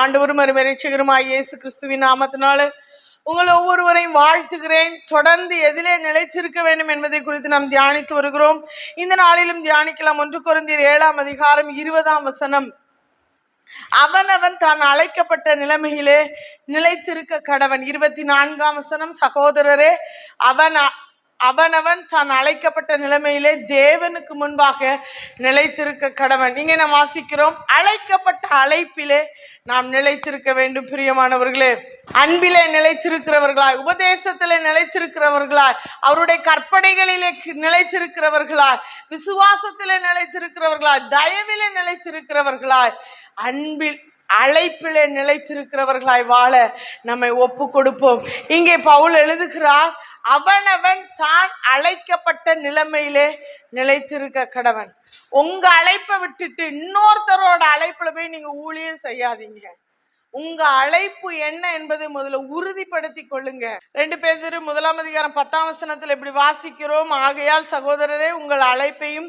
ஆண்டவரும் அருமரிச்சகருமாய் இயேசு கிறிஸ்துவின் நாமத்தினால உங்கள் ஒவ்வொருவரையும் வாழ்த்துகிறேன். தொடர்ந்து எதிலே நிலைத்திருக்க வேண்டும் என்பதை குறித்து நாம் தியானித்து வருகிறோம். இந்த நாளிலும் தியானிக்கலாம். ஒன்று குருந்தீர் ஏழாம் அதிகாரம் இருபதாம் வசனம். அவனவன் தான் அழைக்கப்பட்ட நிலைமையிலே நிலைத்திருக்க கடவன். இருபத்தி நான்காம் வசனம் சகோதரரே அவன் அவனவன் தான் அழைக்கப்பட்ட நிலைமையிலே தேவனுக்கு முன்பாக நிலைத்திருக்க கடவன். இங்கே நாம் வாசிக்கிறோம் அழைக்கப்பட்ட அழைப்பிலே நாம் நிலைத்திருக்க வேண்டும். பிரியமானவர்களே அன்பிலே நிலைத்திருக்கிறவர்களாய் உபதேசத்திலே நிலைத்திருக்கிறவர்களாய் அவருடைய கற்பனைகளிலே கி- நிலைத்திருக்கிறவர்களாய் விசுவாசத்திலே நிலைத்திருக்கிறவர்களாய் தயவிலே நிலைத்திருக்கிறவர்களாய் அன்பில் அழைப்பிலே நிலைத்திருக்கிறவர்களாய் வாழ நம்மை ஒப்பு கொடுப்போம். இங்கே பவுல் எழுதுகிறார் அவனவன் தான் அழைக்கப்பட்ட நிலைமையிலே நிலைத்திருக்க கடவன். உங்க அழைப்பை விட்டுட்டு இன்னொருத்தரோட அழைப்புல போய் நீங்க ஊழியம் செய்யாதீங்க. உங்க அழைப்பு என்ன என்பதை முதல்ல உறுதிப்படுத்திக் கொள்ளுங்க. ரெண்டு பேர் முதலாம் அதிகாரம் பத்தாம் வசனத்தில் இப்படி வாசிக்கிறோம். ஆகையால் சகோதரரே உங்கள் அழைப்பையும்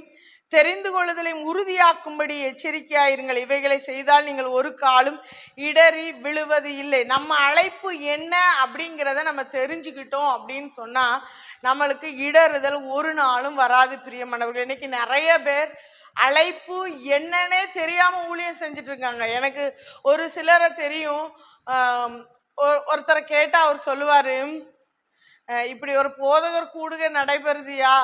தெரிந்து கொள்ளுதலை உறுதியாக்கும்படி எச்சரிக்கையாயிருங்கள். இவைகளை செய்தால் நீங்கள் ஒரு காலும் இடறி விழுவது இல்லை. நம்ம அழைப்பு என்ன அப்படிங்கிறத நம்ம தெரிஞ்சுக்கிட்டோம் அப்படின்னு சொன்னால் நம்மளுக்கு இடறுதல் ஒரு நாளும் வராது பிரியமானவர்கள் இன்னைக்கு நிறைய பேர் அழைப்பு என்னன்னே தெரியாமல் ஊழியம் செஞ்சிட்ருக்காங்க. எனக்கு ஒரு சிலரை தெரியும். ஒரு- ஒருத்தரை கேட்டால் அவர் சொல்லுவார் இப்படி ஒரு போதகர் கூடுகை நடைபெறுதியா?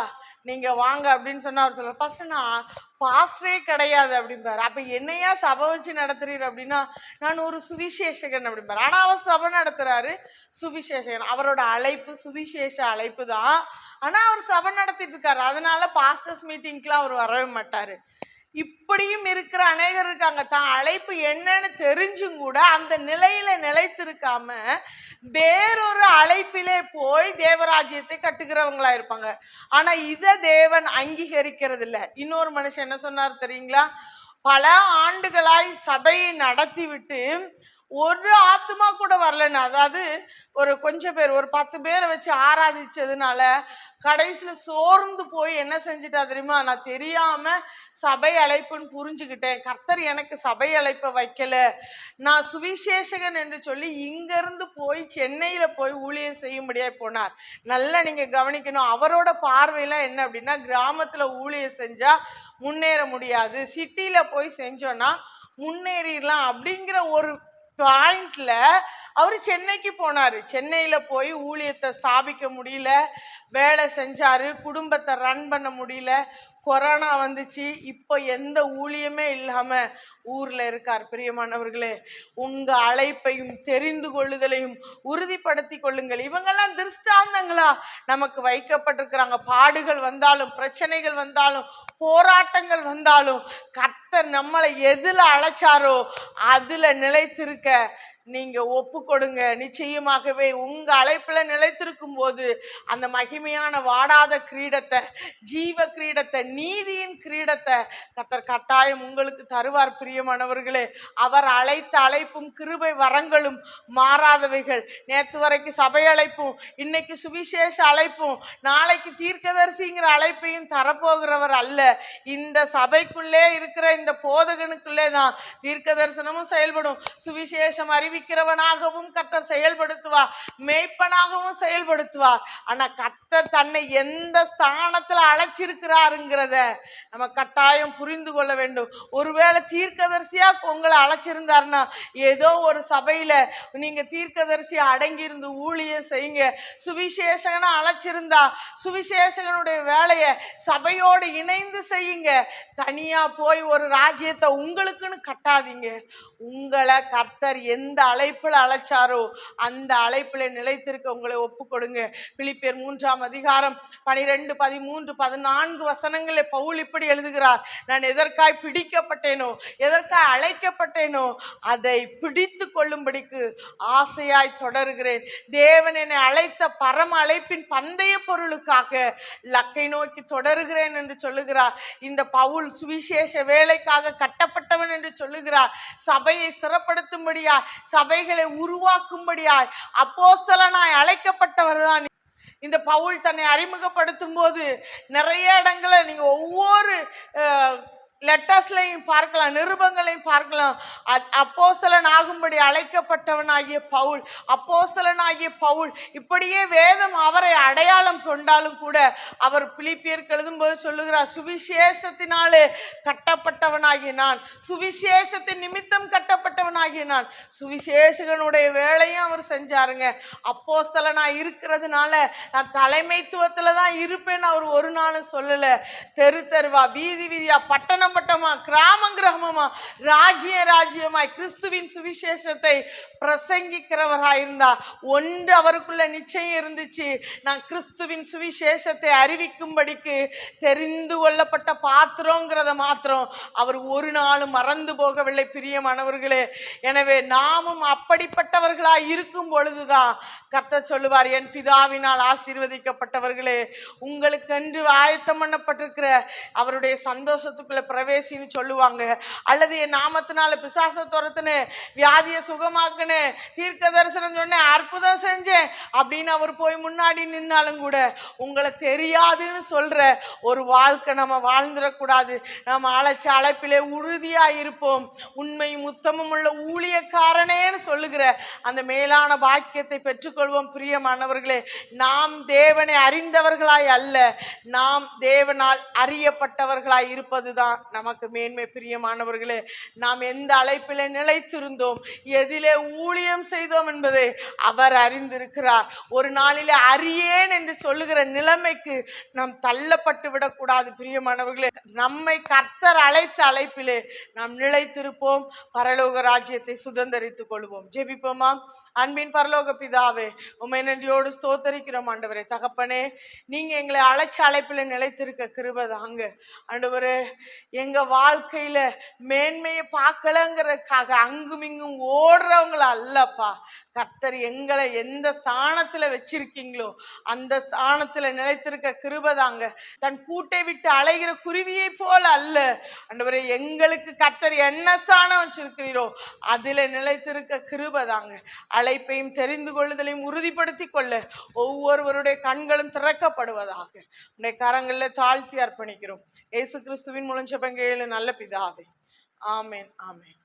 நீங்கள் வாங்க அப்படின்னு சொன்னால் அவர் சொல்லுவார் ஃபர்ஸ்ட் நான் பாஸ்டரே கிடையாது அப்படிம்பார். அப்போ என்னையா சபை வச்சு நடத்துறீர் அப்படின்னா நான் ஒரு சுவிசேஷகன் அப்படிம்பார். ஆனால் அவர் சபை நடத்துகிறாரு சுவிசேஷகன். அவரோட அழைப்பு சுவிசேஷ அழைப்பு தான் ஆனால் அவர் சபை நடத்திட்டு இருக்காரு. அதனால பாஸ்டர்ஸ் மீட்டிங்க்குலாம் அவர் வரவே மாட்டார். இப்படியும் இருக்கிற அநேகர் இருக்காங்க. தான் அழைப்பு என்னன்னு தெரிஞ்சும் கூட அந்த நிலையில நிலைத்திருக்காம வேறொரு அழைப்பிலே போய் தேவராஜ்யத்தை கட்டுகிறவங்களா இருப்பாங்க. ஆனா இத தேவன் அங்கீகரிக்கிறது இல்லை இன்னொரு மனுஷன் என்ன சொன்னார் தெரியுங்களா? பல ஆண்டுகளாய் சபையை நடத்திவிட்டு ஒரு ஆத்மா கூட வரலன்னு அதாவது ஒரு கொஞ்சம் பேர் ஒரு பத்து பேரை வச்சு ஆராதிச்சதுனால கடைசியில் சோர்ந்து போய் என்ன செஞ்சிட்டா தெரியுமா? நான் தெரியாமல் சபை அழைப்புன்னு புரிஞ்சுக்கிட்டேன். கர்த்தர் எனக்கு சபை அழைப்பை வைக்கல. நான் சுவிசேஷகன் என்று சொல்லி இங்கேருந்து போய் சென்னையில் போய் ஊழியம் முடியாது போனார். நல்லா நீங்கள் கவனிக்கணும். அவரோட பார்வையெல்லாம் என்ன அப்படின்னா கிராமத்தில் ஊழியம் செஞ்சால் முன்னேற முடியாது. சிட்டியில் போய் செஞ்சோன்னா முன்னேறிடலாம் அப்படிங்கிற ஒரு பாயிண்ட்ல அவர் சென்னைக்கு போனார். சென்னையில் போய் ஊழியத்தை ஸ்தாபிக்க முடியல. வேலை செஞ்சார். குடும்பத்தை ரன் பண்ண முடியல. கொரோனா வந்துச்சு. இப்போ எந்த ஊழியமே இல்லாமல் ஊரில் இருக்கார் பிரியமானவர்களே. உங்கள் அழைப்பையும் தெரிந்து கொள்ளுதலையும் உறுதிப்படுத்தி கொள்ளுங்கள். இவங்கெல்லாம் திருஷ்டாந்தங்களா? நமக்கு வைக்கப்பட்டிருக்கிறாங்க. பாடுகள் வந்தாலும் பிரச்சனைகள் வந்தாலும் போராட்டங்கள் வந்தாலும் கர்த்தர் நம்மளை எதில் அழைச்சாரோ அதில் நிலைத்திருக்க நீங்க ஒப்பு கொடுங்க. நிச்சயமாகவே உங்க அழைப்புல நிலைத்திருக்கும் போது அந்த மகிமையான வாடாத கிரீடத்தை ஜீவ கிரீடத்தை நீதியின் கிரீடத்தை கத்தர் கட்டாயம் உங்களுக்கு தருவார் பிரியமானவர்களே. அவர் அழைத்த அழைப்பும் கிருபை வரங்களும் மாறாதவைகள். நேற்று வரைக்கும் சபை அழைப்பும் இன்னைக்கு சுவிசேஷ அழைப்பும் நாளைக்கு தீர்க்கதரிசிங்கிற அழைப்பையும் தரப்போகிறவர் அல்ல. இந்த சபைக்குள்ளே இருக்கிற இந்த போதகனுக்குள்ளே தான் தீர்க்க தரிசனமும் செயல்படும். சுவிசேஷம் அறிவிக்கிறவனாகவும் கத்தர் செயல்படுத்துவார் மேய்ப்பனாகவும் செயல்படுத்துவார். ஆனா கத்தர் தன்னை எந்த ஸ்தானத்துல அழைச்சிருக்கிறாருங்கிறத நம்ம கட்டாயம் புரிந்து கொள்ள வேண்டும். ஒருவேளை தீர்க்கதரிசியா உங்களை அழைச்சிருந்தாருன்னா ஏதோ ஒரு சபையில நீங்க தீர்க்கதரிசி அடங்கி இருந்து ஊழியம் செய்யுங்க. சுவிசேஷகனை அழைச்சிருந்தா சுவிசேஷகனுடைய வேலையை சபையோடு இணைந்து செய்யுங்க. தனியா போய் ஒரு ராஜ்யத்தை உங்களுக்குன்னு கட்டாதீங்க. உங்களை கர்த்தர் எந்த அழைப்பில் அழைச்சாரோ அந்த அழைப்பில் நிலைத்திருக்க உங்களை ஒப்பு கொடுங்க பிலிப்பியர் மூன்றாம் அதிகாரம் பனிரெண்டு பதிமூன்று பதினான்கு வசனங்களை பவுல் இப்படி எழுதுகிறார். நான் எதற்காய் பிடிக்கப்பட்டேனோ எதற்காய் அழைக்கப்பட்டேனோ அதை பிடித்து கொள்ளும்படிக்கு ஆசையாய் தொடருகிறேன். தேவன் என்னை அழைத்த பரம அழைப்பின் பந்தய பொருளுக்காக லக்கை நோக்கி தொடருகிறேன் என்று சொல்லுகிறார். இந்த பவுல் சுவிசேஷ வேலைக்காக கட்டப்பட்டவன் என்று சொல்லுகிறார். சபையை சிறப்படுத்தும்படியா சபைகளை உருவாக்கும்படியாய் அப்போஸ்தலனாய் அழைக்கப்பட்டவர் தான் இந்த பவுல் தன்னை அறிமுகப்படுத்தும் போது நிறைய இடங்களை நீங்கள் ஒவ்வொரு லெட்டர்ஸ்லையும் பார்க்கலாம் நிருபங்களையும் பார்க்கலாம் அ- ஆகும்படி அழைக்கப்பட்டவனாகிய பவுல் அப்போசலனாகிய பவுல் இப்படியே வேதம் அவரை அடையாளம் கொண்டாலும் கூட அவர் பிலிப்பியருக்கு எழுதும்போது சொல்லுகிறார் சுவிசேஷத்தினாலே கட்டப்பட்டவனாகிய நான் சுவிசேஷத்தின் நிமித்தம் கட்டப்பட்டவனாகிய நான் சுவிசேஷகனுடைய வேலையும் அவர் செஞ்சாருங்க அப்போஸ்தலனா இருக்கிறதுனால நான் தலைமைத்துவத்தில் தான் இருப்பேன்னு அவர் ஒரு நாளும் சொல்லலை தெரு தெருவா வீதி வீதியா பட்டணம் பட்டமா கிராமம் கிராமமா ராஜ்ய ராஜ்யமாய் கிறிஸ்துவின் சுவிசேஷத்தை பிரசங்கிக்கிறவராயிருந்தா ஒன்று அவருக்குள்ள நிச்சயம் இருந்துச்சு. நான் கிறிஸ்துவின் சுவிசேஷத்தை அறிவிக்கும்படிக்கு தெரிந்து கொள்ளப்பட்ட பாத்திரங்கிறத மாத்திரம் அவர் ஒரு நாளும் மறந்து போகவில்லை பிரியமானவர்களே எனவே நாமும் அப்படிப்பட்டவர்களாய் இருக்கும் பொழுதுதான் கத்த சொல்லுவார் என் பிதாவினால் ஆசீர்வதிக்கப்பட்டவர்களே உங்களுக்கென்று ஆயத்தம் பண்ணப்பட்டிருக்கிற அவருடைய சந்தோஷத்துக்குள்ள பிரவேசின்னு சொல்லுவாங்க. அல்லது என் நாமத்தினால பிசாச துரத்துன்னு வியாதியை சுகமாக்குன்னு தீர்க்க தரிசனம் சொன்னேன் அற்புதம் செஞ்சேன் அப்படின்னு அவர் போய் முன்னாடி நின்னாலும் கூட உங்களை தெரியாதுன்னு சொல்ற ஒரு வாழ்க்கை நம்ம வாழ்ந்துடக்கூடாது. நம்ம அழைச்ச அழைப்பிலே உறுதியாக இருப்போம். உண்மையும் உத்தமும் உள்ள ஊழியக்காரனேன்னு சொல்லுகிற அந்த மேலான பாக்கியத்தை பெற்றுக்கொள்வோம். பிரியமானவர்களே நாம் தேவனை அறிந்தவர்களாய் அல்ல நாம் தேவனால் அறியப்பட்டவர்களாய் இருப்பதுதான் நமக்கு மேன்மை பிரியமானவர்களே நாம் எந்த அழைப்பில் நிலைத்திருந்தோம் எதிலே ஊழியம் செய்தோம் என்பதை அவர் அறிந்திருக்கிறார். ஒரு நாளிலே அறியேன் என்று சொல்லுகிற நிலைமைக்கு நாம் தள்ளப்பட்டு விடக்கூடாது பிரியமானவர்களே. நம்மை கர்த்தர் அழைத்த அழைப்பிலே நாம் நிலைத்திருப்போம் பரலோக ராஜ்யத்தை சுதந்திரித்துக் கொள்வோம். ஜெபிப்போமா? அன்பின் பரலோக பிதாவே உமை நன்றியோடு ஸ்தோத்தரிக்கிறோம் ஆண்டவரே. தகப்பனே நீங்க எங்களை அழைச்ச அழைப்பில் நிலைத்திருக்க கிருபதாங்க ஆண்டவரே எங்க வாழ்க்கையில மேன்மையை பார்க்கலங்கிறதுக்காக அங்கும் இங்கும் ஓடுறவங்கள அல்லப்பா. கர்த்தர் எங்களை எந்த ஸ்தானத்துல வச்சிருக்கீங்களோ அந்த ஸ்தானத்துல நிலைத்திருக்க கிருபதாங்க தன் கூட்டை விட்டு அலைகிற குருவியை போல அல்ல. ஆண்டவரே எங்களுக்கு கர்த்தர் என்ன ஸ்தானம் வச்சிருக்கிறீரோ அதுல நிலைத்திருக்க கிருபதாங்க அழைப்பையும் தெரிந்து கொள்ளுதலையும் உறுதிப்படுத்தி கொள்ள ஒவ்வொருவருடைய கண்களும் திறக்கப்படுவதாக. உடைய கரங்களில் தாழ்த்தி அர்ப்பணிக்கிறோம். இயேசு கிறிஸ்துவின் மூலம் செபங்கையில் நல்ல பிதாவே. ஆமேன் ஆமேன்.